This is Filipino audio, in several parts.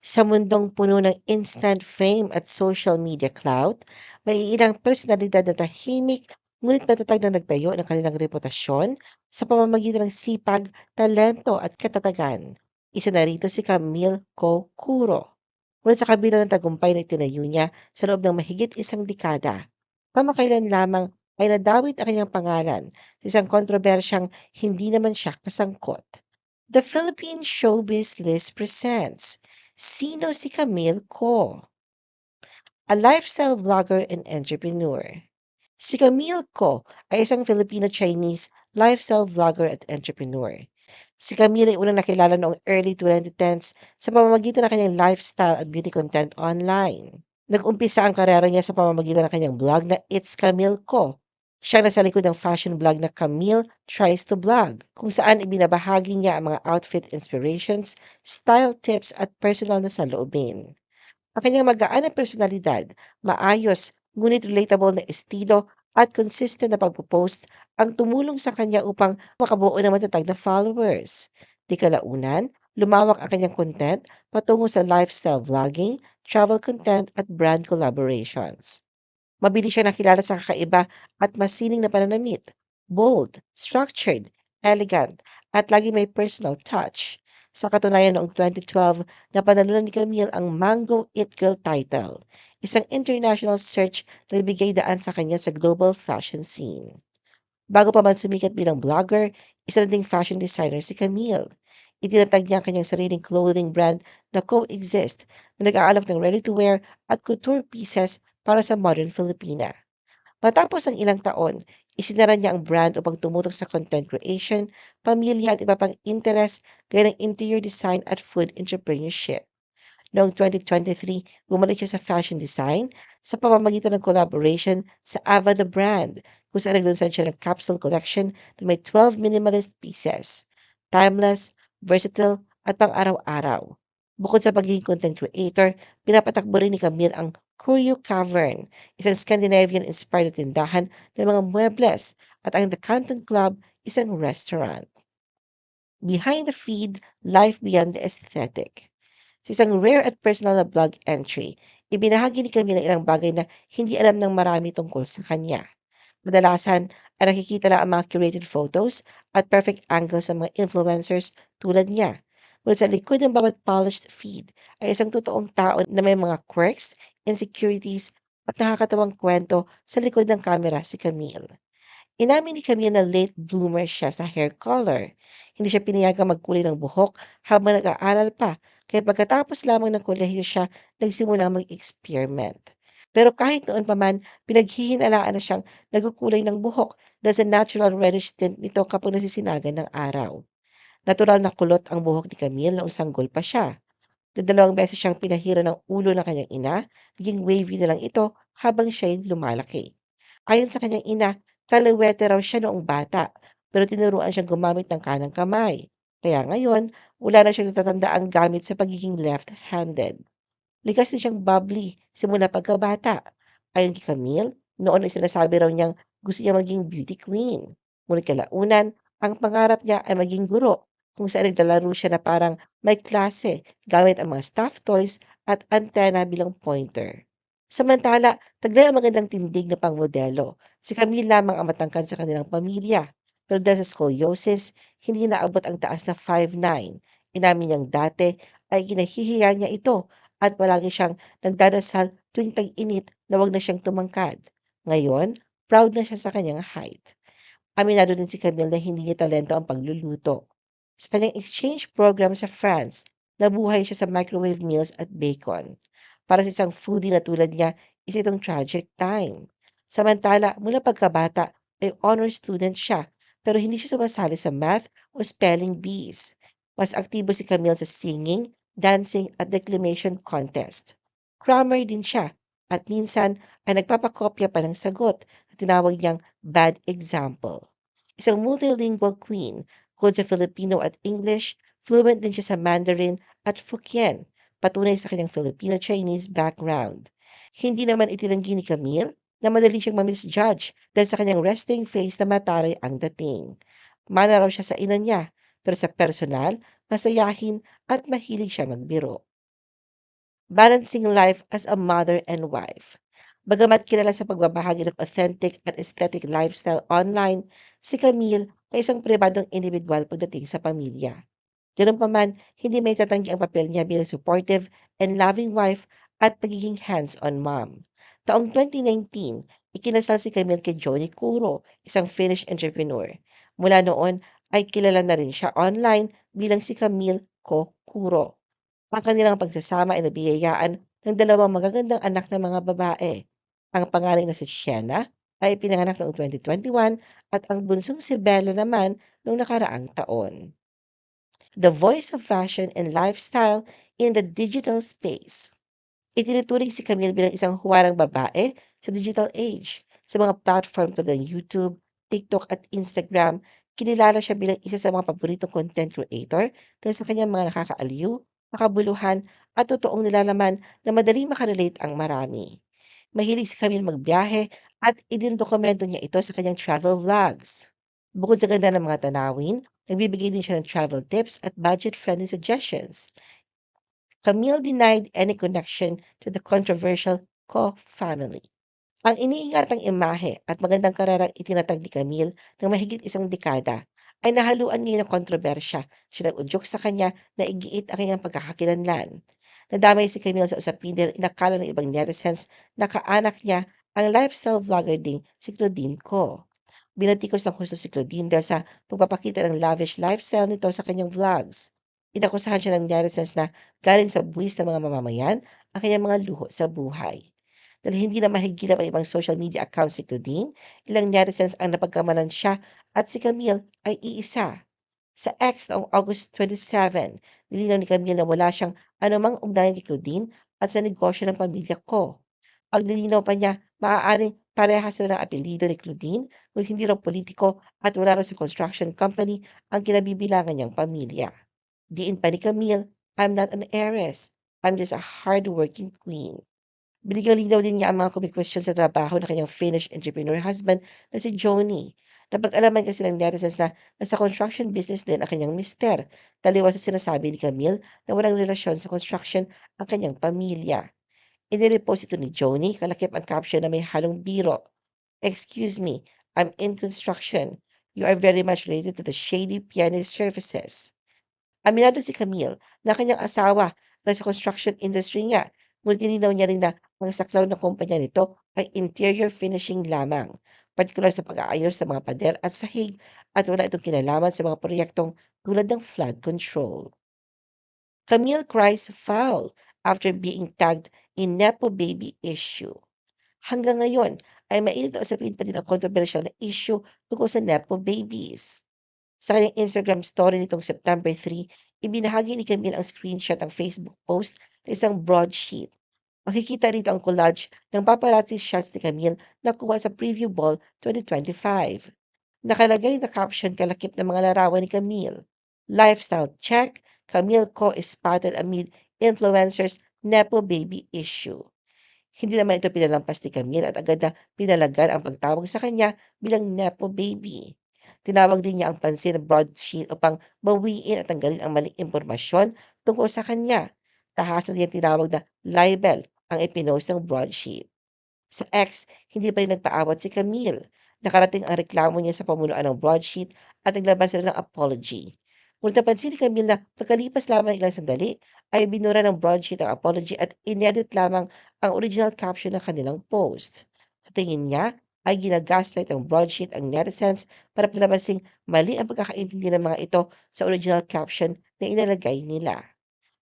Sa mundong puno ng instant fame at social media clout, may ilang personalidad na tahimik ngunit matatag na nagtayo ng kanilang reputasyon sa pamamagitan ng sipag, talento at katatagan. Isa na rito si Camille Kokuro. Ngunit sa kabila ng tagumpay na itinayo niya sa loob ng mahigit isang dekada, pamakailan lamang ay nadawit ang kanyang pangalan sa isang kontrobersyang hindi naman siya kasangkot. The Philippine Showbiz List presents Sino si Camille Ko? A lifestyle vlogger and entrepreneur. Si Camille Ko ay isang Filipino-Chinese lifestyle vlogger at entrepreneur. Si Camille ay unang nakilala noong early 2010s sa pamamagitan ng kanyang lifestyle at beauty content online. Nag-umpisa ang karera niya sa pamamagitan ng kanyang blog na It's Camille Ko. Siya nasa likod ng fashion blog na Camille Tries to Blog, kung saan ibinabahagi niya ang mga outfit inspirations, style tips at personal na saloobin. Ang kanyang magaan na personalidad, maayos ngunit relatable na estilo at consistent na pagpo-post ang tumulong sa kanya upang makabuo ng matatag na followers. Di kalaunan, lumawak ang kanyang content patungo sa lifestyle vlogging, travel content at brand collaborations. Mabilis siya nakilala sa kakaiba at masining na pananamit. Bold, structured, elegant, at lagi may personal touch. Sa katunayan noong 2012, napanalunan ni Camille ang Mango It Girl title, isang international search na nagbigay daan sa kanya sa global fashion scene. Bago pa man sumikat bilang vlogger, isa na ding fashion designer si Camille. Itinatag niya ang kanyang sariling clothing brand na Coexist na nag-aalok ng ready-to-wear at couture pieces para sa modern Filipina. Matapos ang ilang taon, isinara niya ang brand upang tumutok sa content creation, pamilya at iba pang interest gaya ng interior design at food entrepreneurship. Noong 2023, bumalik siya sa fashion design sa pamamagitan ng collaboration sa Ava the Brand, kung saan naglunsad siya ng capsule collection na may 12 minimalist pieces. Timeless, versatile, at pang-araw-araw. Bukod sa pagiging content creator, pinapatakbo rin ni Camille ang Curio Cavern, isang Scandinavian-inspired na tindahan ng mga muebles, at ang The Canton Club, isang restaurant. Behind the feed, life beyond the aesthetic. Sa isang rare at personal na blog entry, ibinahagi ni Camille ang ilang bagay na hindi alam ng marami tungkol sa kanya. Kadalasan ay nakikita lang ang mga curated photos at perfect angles ng mga influencers tulad niya. Ngunit sa likod ng bawat polished feed ay isang totoong tao na may mga quirks, insecurities, at nakakatawang kwento sa likod ng kamera si Camille. Inamin ni Camille na late bloomer siya sa hair color. Hindi siya pinayagang magkulay ng buhok habang nag-aaral pa, kaya pagkatapos lamang ng kolehiyo siya nagsimula mag-experiment. Pero kahit noon pa man, pinaghihinalaan na siyang nagkukulay ng buhok dahil sa natural reddish tint nito kapag nasisinagan ng araw. Natural na kulot ang buhok ni Camille noong sanggol pa siya. Dadalawang beses siyang pinahira ng ulo ng kanyang ina, naging wavy na lang ito habang siya'y lumalaki. Ayon sa kanyang ina, kalawete raw siya noong bata, pero tinuruan siyang gumamit ng kanang kamay. Kaya ngayon, wala na siyang natatanda gamit sa pagiging left-handed. Likas din siyang bubbly simula pagkabata. Ayon kay Camille, noon ay sinasabi raw niyang gusto niya maging beauty queen. Ngunit kalaunan, ang pangarap niya ay maging guro kung saan naglalaro siya na parang may klase gamit ang mga stuffed toys at antena bilang pointer. Samantala, taglay ang magandang tindig na pangmodelo. Si Camille lamang ang matangkad sa kanilang pamilya. Pero dahil sa scoliosis, hindi naabot ang taas na 5'9". Inamin niyang dati ay ginahihiya niya ito at palagi siyang nagdadasal tuwing tag-init na wag na siyang tumangkad. Ngayon, proud na siya sa kanyang height. Aminado din si Camille na hindi niya talento ang pagluluto. Sa kanyang exchange program sa France, nabuhay siya sa microwave meals at bacon. Para sa isang foodie na tulad niya, isa itong tragic time. Samantala, mula pagkabata ay honor student siya pero hindi siya sumasali sa math o spelling bees. Mas aktibo si Camille sa singing, dancing at declamation contest. Crammer din siya at minsan ay nagpapakopya pa ng sagot na tinawag niyang bad example. Isang multilingual queen, bukod sa Filipino at English, fluent din siya sa Mandarin at Fukien, patunay sa kanyang Filipino-Chinese background. Hindi naman itinanggi ni Camille na madali siyang ma-misjudge dahil sa kanyang resting face na mataray ang dating. Mana raw siya sa ina niya, pero sa personal, masayahin at mahilig siya magbiro. balancing life as a mother and wife. Bagamat kilala sa pagbabahagi ng authentic at aesthetic lifestyle online, si Camille ay isang pribadong individual pagdating sa pamilya. Ganoon hindi may tatanggi ang papel niya bilang supportive and loving wife at pagiging hands-on mom. Taong 2019, ikinasal si Camille kay Johnny Curo, isang Finnish entrepreneur. Mula noon ay kilala na rin siya online bilang si Camille Ko Curo. Ang kanilang pagsasama ay nabiyayaan ng dalawang magagandang anak na mga babae. Ang pangalan na si Sienna ay pinanganak noong 2021 at ang bunsong si Bella naman noong nakaraang taon. The voice of fashion and lifestyle in the digital space. Itinuturing si Camille bilang isang huwarang babae sa digital age. Sa mga platform tulad ng YouTube, TikTok at Instagram, kinilala siya bilang isa sa mga paboritong content creator dahil sa kanyang mga nakakaaliw, makabuluhan at totoong nilalaman na madaling makarelate ang marami. Mahilig si Camille magbiyahe at idinodokumento niya ito sa kanyang travel vlogs. Bukod sa ganda ng mga tanawin, nagbibigay din siya ng travel tips at budget-friendly suggestions. Camille denied any connection to the controversial Ko family. Ang iniingatang imahe at magandang karerang itinatag ni Camille ng mahigit isang dekada ay nahaluan niya ng kontrobersya. Siya nag-udyok sa kanya na igiit ang kanyang pagkakakilanlan. Nadamay si Camille sa usapin dahil inakala ng ibang netizens na kaanak niya ang lifestyle vlogger ding si Claudine Ko. Binatikos ng husto si Claudine dahil sa pagpapakita ng lavish lifestyle nito sa kanyang vlogs. Inakusahan siya ng netizens na galing sa buwis ng mga mamamayan ang kanyang mga luho sa buhay. Dahil hindi na mahigilap ang ibang social media accounts si Claudine, ilang netizens ang napagkamalan siya at si Camille ay iisa. Sa X noong August 27, nilinaw ni Camille na wala siyang anumang ugnayan kay Claudine at sa negosyo ng pamilya ko. Paglilinaw pa niya, maaaring parehas sila ng apelido ni Claudine, ngunit hindi raw politiko at wala raw sa construction company ang kinabibilangan niyang pamilya. Diin pa ni Camille, I'm not an heiress. I'm just a hardworking queen. Binigyang linaw din niya ang mga kumikwestiyon sa trabaho ng kanyang Finnish entrepreneur husband na si Joni. Napag-alaman kasi ng netizens na nasa construction business din ang kanyang mister. Taliwas sa sinasabi ni Camille na walang relasyon sa construction ang kanyang pamilya. Inirepost ito ni Joni, kalakip ang caption na may halong biro. Excuse me, I'm in construction. You are very much related to the shady pianist services. Aminado si Camille na kanyang asawa na sa construction industry nga, ngunit nilinaw niya rin na ang saklaw na kumpanya nito ay interior finishing lamang, partikular sa pag-aayos ng mga pader at sahig at wala itong kinalaman sa mga proyektong tulad ng flood control. Camille cries foul after being tagged in Nepo baby issue. Hanggang ngayon ay mainit na usapin pa din ang controversial na issue tungkol sa Nepo babies. Sa kanyang Instagram story nitong September 3, ibinahagi ni Camille ang screenshot ng Facebook post ng isang broadsheet. Makikita rito ang collage ng paparazzi shots ni Camille na kuha sa Preview Ball 2025. Nakalagay na caption kalakip ng mga larawan ni Camille. Lifestyle check, Camille Co is spotted amid influencers Nepo baby issue. Hindi naman ito pinalampas ni Camille at agad na pinalagan ang pagtawag sa kanya bilang Nepo baby. Tinawag din niya ang pansin ng broadsheet upang bawiin at tanggalin ang maling impormasyon tungkol sa kanya. Tahasan niya tinawag na libel ang ipinost ng broadsheet. Sa X, hindi pa rin nagpaawat si Camille. Nakarating ang reklamo niya sa pamunuan ng broadsheet at naglabas sila ng apology. Ngunit napansin ni Camille na pagkalipas lamang ilang sandali, ay binura ng broadsheet ang apology at inedit lamang ang original caption ng kanilang post. Sa tingin niya, ay ginagaslight ng broadsheet ang netizens para palabasing mali ang pagkakaintindi ng mga ito sa original caption na inalagay nila.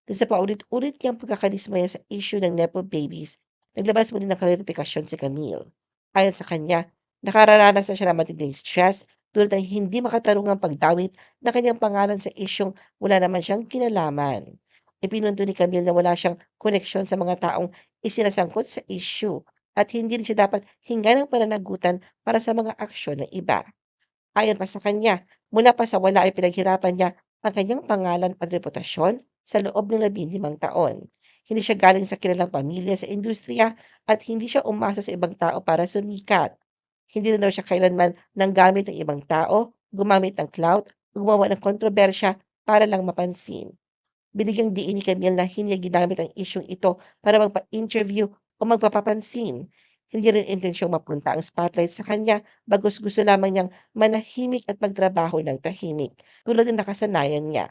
Dahil sa paulit-ulit niyang pagkakadismaya sa issue ng Nepo babies, naglabas muli ng klarifikasyon si Camille. Ayon sa kanya, nakararanas na siya ng matinding stress tulad ng hindi makatarungang pagdawit na kanyang pangalan sa isyong wala naman siyang kinalaman. Ipinundo ni Camille na wala siyang koneksyon sa mga taong isinasangkot sa issue at hindi rin siya dapat hinga ng pananagutan para sa mga aksyon ng iba. Ayon pa sa kanya, mula pa sa wala ay pinaghirapan niya ang kanyang pangalan at reputasyon sa loob ng labinlimang taon. Hindi siya galing sa kilalang pamilya sa industriya at hindi siya umasa sa ibang tao para sumikat. Hindi rin daw siya kailanman nang gamit ng ibang tao, gumamit ng clout, gumawa ng kontrobersya para lang mapansin. Binigyang diin ni Camille na hindi ginamit ang isyung ito para magpa-interview o magpapapansin. Hindi rin intensyong mapunta ang spotlight sa kanya bagos gusto lamang niyang manahimik at magtrabaho ng tahimik tulad ng nakasanayan niya.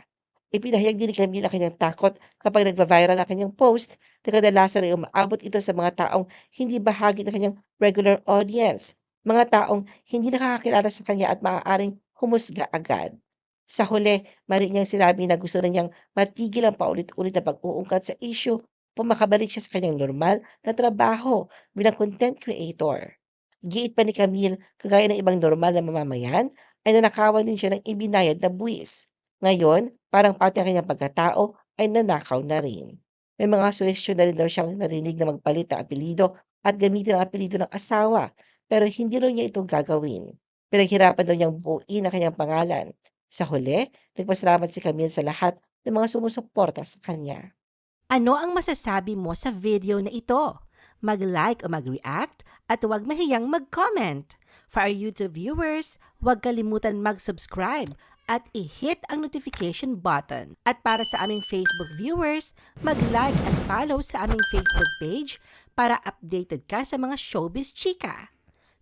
Ipinahayag din ni Camille ang kanyang takot kapag nagva-viral ang kanyang post na kadalasan ay umaabot ito sa mga taong hindi bahagi ng kanyang regular audience, mga taong hindi nakakakilala sa kanya at maaaring humusga agad. Sa huli, mari niyang sinabi na gusto na niyang matigil ang paulit-ulit na pag-uungkat sa issue upang makabalik siya sa kanyang normal na trabaho bilang content creator. Giit pa ni Camille, kagaya ng ibang normal na mamamayan, ay nanakawan din siya ng ibinayad na buwis. Ngayon, parang pati ang kanyang pagkatao ay nanakaw na rin. May mga suwestyon na rin daw siyang narinig na magpalit ng apelido at gamitin ang apelido ng asawa, pero hindi raw niya ito gagawin. Pinaghirapan daw niyang buuin ang kanyang pangalan. Sa huli, nagpasalamat si Camille sa lahat ng mga sumusuporta sa kanya. Ano ang masasabi mo sa video na ito? Mag-like o mag-react at huwag mahiyang mag-comment. For our YouTube viewers, huwag kalimutan mag-subscribe at i-hit ang notification button. At para sa aming Facebook viewers, mag-like at follow sa aming Facebook page para updated ka sa mga showbiz chika.